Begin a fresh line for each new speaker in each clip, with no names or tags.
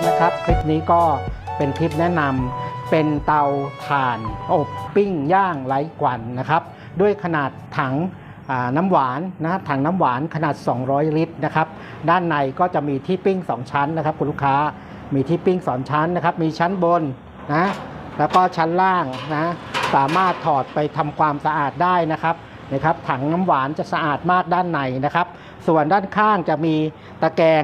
กนะครับ คลิปนี้ก็เป็นคลิปแนะนำเป็นเตาถ่านอบปิ้งย่างไร้ควันนะครับ ด้วยขนาดถังน้ำหวานนะถังน้ำหวานขนาด 200 ลิตรนะครับ ด้านในก็จะมีที่ปิ้ง 2 ชั้นนะครับคุณลูกค้ามีที่ปิ้งสองชั้นนะครับ มีชั้นบนนะแล้วก็ชั้นล่างนะสามารถถอดไปทำความสะอาดได้นะครับนะครับ ถังน้ำหวานจะสะอาดมากด้านในนะครับ ส่วนด้านข้างจะมีตะแกรง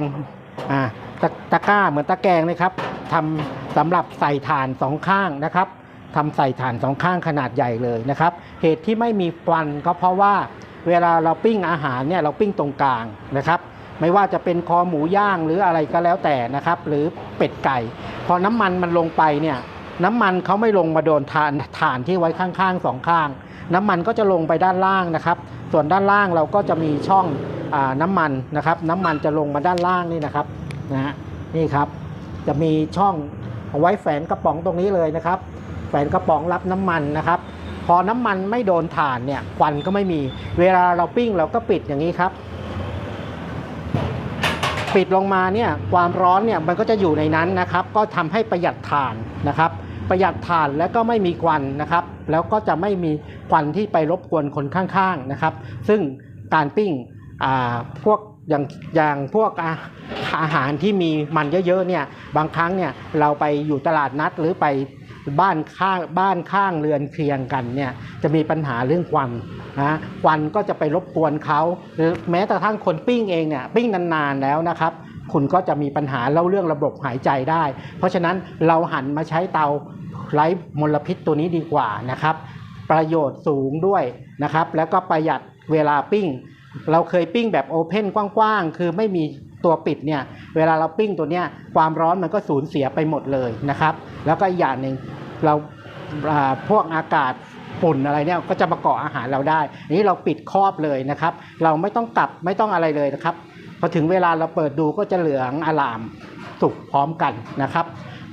อ่า ตะตะกร้าเหมือนตะแกรงนะครับทำสำหรับใส่ถ่านสองข้างนะครับทำใส่ถ่านสองข้างขนาดใหญ่เลยนะครับ เหตุที่ไม่มีควันก็เพราะว่าเวลาเราปิ้งอาหารเนี่ยเราปิ้งตรงกลางนะครับ ไม่ว่าจะเป็นคอหมูย่างหรืออะไรก็แล้วแต่นะครับ หรือเป็ดไก่ พอน้ำมันมันลงไปเนี่ยน้ำมันเขาไม่ลงมาโดนถ่านถ่านที่ไว้ข้างๆสองข้าง น้ำมันก็จะลงไปด้านล่างนะครับ ส่วนด้านล่างเราก็จะมีช่องอน้ำมันนะครับ น้ำมันจะลงมาด้านล่างนี่นะครับ นะฮะนี่ครับจะมีช่องเอาไว้แฝนกระป๋องตรงนี้เลยนะครับ แฝนกระป๋องรับน้ำมันนะครับ พอน้ำมันไม่โดนถ่านเนี่ยควันก็ไม่มี เวลาเราปิ้งเราก็ปิดอย่างนี้ครับ ปิดลงมาเนี่ยความร้อนเนี่ยมันก็จะอยู่ในนั้นนะครับ ก็ทำให้ประหยัดถ่านนะครับ ประหยัดถ่านแล้วก็ไม่มีควันนะครับ แล้วก็จะไม่มีควันที่ไปรบกวนคนข้างๆนะครับ ซึ่งการปิ้งพวกอย่างอย่างพวก อาหารที่มีมันเยอะๆเนี่ยบางครั้งเนี่ยเราไปอยู่ตลาดนัดหรือไปบ้านข้างบ้านข้างเรือนเคียงกันเนี่ยจะมีปัญหาเรื่องควันนะควันก็จะไปรบกวนเขาหรือแม้แต่ทั้งคนปิ้งเองเนี่ยปิ้งนานๆแล้วนะครับ คุณก็จะมีปัญหาเล่าเรื่องระบบหายใจได้ เพราะฉะนั้นเราหันมาใช้เตาไร้มลพิษตัวนี้ดีกว่านะครับ ประโยชน์สูงด้วยนะครับ แล้วก็ประหยัดเวลาปิ้ง เราเคยปิ้งแบบโอเพนกว้างๆ คือไม่มีตัวปิดเนี่ย เวลาเราปิ้งตัวเนี้ยความร้อนมันก็สูญเสียไปหมดเลยนะครับ แล้วก็อีกอย่างหนึ่งเราาพวกอากาศฝุ่นอะไรเนี่ยก็จะมาเกาะอาหารเราได้นนี้เราปิดครอบเลยนะครับ เราไม่ต้องกลับไม่ต้องอะไรเลยนะครับ พอถึงเวลาเราเปิดดูก็จะเหลืองอลามสุกพร้อมกันนะครับ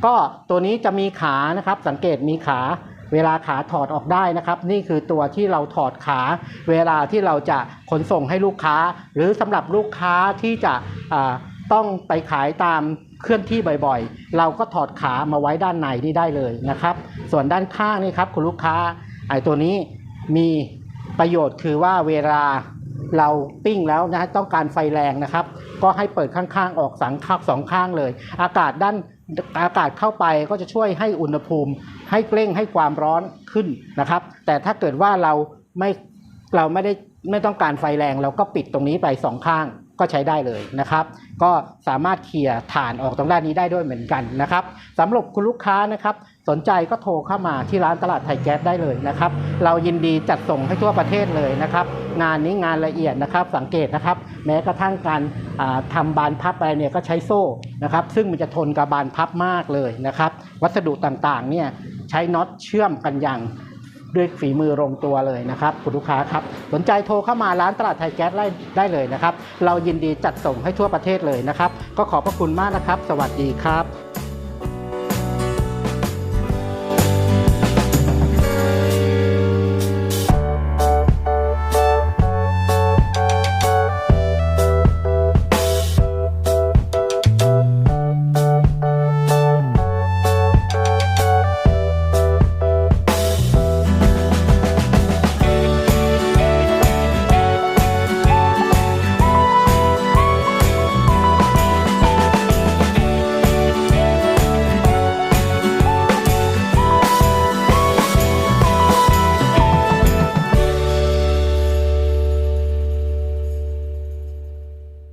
ก็ตัวนี้จะมีขานะครับสังเกตมีขา เวลาขาถอดออกได้นะครับ นี่คือตัวที่เราถอดขา เวลาที่เราจะขนส่งให้ลูกค้า หรือสำหรับลูกค้าที่จะต้องไปขายตามเคลื่อนที่บ่อยๆ เราก็ถอดขามาไว้ด้านในนี่ได้เลยนะครับ ส่วนด้านข้างนี่ครับคุณลูกค้าไอ้ตัวนี้มีประโยชน์คือว่าเวลาเราปิ้งแล้วนะต้องการไฟแรงนะครับ ก็ให้เปิดข้างๆ ออกสังข้างสองข้างเลย อากาศด้าน อากาศเข้าไปก็จะช่วยให้อุณหภูมิ ให้เกร่งให้ความร้อนขึ้นนะครับ แต่ถ้าเกิดว่าเราไม่เราไม่ได้ไม่ต้องการไฟแรง เราก็ปิดตรงนี้ไปสองข้างก็ใช้ได้เลยนะครับ ก็สามารถเคลียร์ฐานออกตรงด้านนี้ได้ด้วยเหมือนกันนะครับสำหรับคุณลูกค้านะครับ สนใจก็โทรเข้ามาที่ร้านตลาดไทยแก๊สได้เลยนะครับ เรายินดีจัดส่งให้ทั่วประเทศเลยนะครับ งานนี้งานละเอียดนะครับ สังเกตนะครับ แม้กระทั่งการอ่าทำบานพับอะไรเนี่ยก็ใช้โซ่นะครับ ซึ่งมันจะทนกับบานพับมากเลยนะครับ วัสดุต่างๆเนี่ยใช้น็อตเชื่อมกันอย่างด้วยฝีมือลงตัวเลยนะครับคุณลูกค้าครับ สนใจโทรเข้ามาร้านตลาดไทยแก๊สได้ได้เลยนะครับ เรายินดีจัดส่งให้ทั่วประเทศเลยนะครับ ก็ขอบพระคุณมากนะครับ สวัสดีครับ